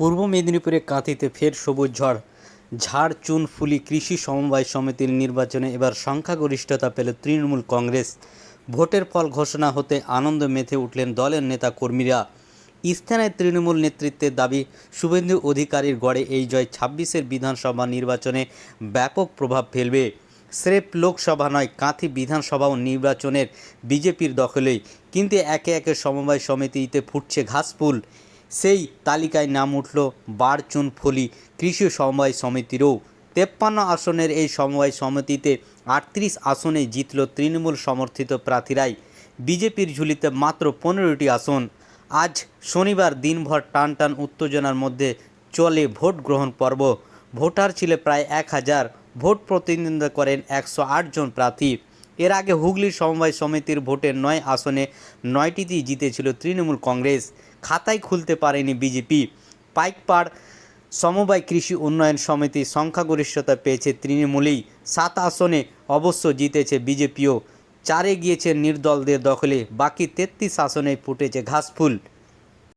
পূর্ব মেদিনীপুরে কাঁথিতে ফের সবুজ ঝড়। ঝাড় চুন ফুলি কৃষি সমবায় সমিতির নির্বাচনে এবার সংখ্যাগরিষ্ঠতা পেল তৃণমূল কংগ্রেস। ভোটের ফল ঘোষণা হতে আনন্দ মেতে উঠলেন দলের নেতা কর্মীরা স্থানীয় তৃণমূল নেতৃত্বের দাবি, শুভেন্দু অধিকারীর গড়ে এই জয় ছাব্বিশের বিধানসভা নির্বাচনে ব্যাপক প্রভাব ফেলবে। স্রেফ লোকসভা নয়, কাঁথি বিধানসভাও নির্বাচনের বিজেপির দখলেই। কিন্তু একে একে সমবায় সমিতিতে ফুটছে ঘাসফুল সেই তালিকায় নাম উঠল বারচুন ফলি কৃষি সমবায় সমিতিরও। তেপ্পান্ন আসনের এই সমবায় সমিতিতে আটত্রিশ আসনে জিতল তৃণমূল সমর্থিত প্রার্থীরাই। বিজেপির ঝুলিতে মাত্র পনেরোটি আসন। আজ শনিবার দিনভর টান টান উত্তেজনার মধ্যে চলে ভোট গ্রহণ পর্ব। ভোটার ছিল প্রায় এক হাজার, ভোট প্রতিদ্বন্দ্বিতা করেন একশো জন প্রার্থী। এর আগে হুগলির সমবায় সমিতির ভোটের নয় আসনে নয়টিতেই জিতেছিল তৃণমূল কংগ্রেস। খাতায় খুলতে পারেনি বিজেপি। পাইকপাড় সমবায় কৃষি উন্নয়ন সমিতি সংখ্যাগরিষ্ঠতা পেয়েছে তৃণমূলেই। সাত আসনে অবশ্য জিতেছে বিজেপিও। চারে গিয়েছে নির্দলদের দখলে, বাকি তেত্রিশ আসনে ফুটেছে ঘাসফুল।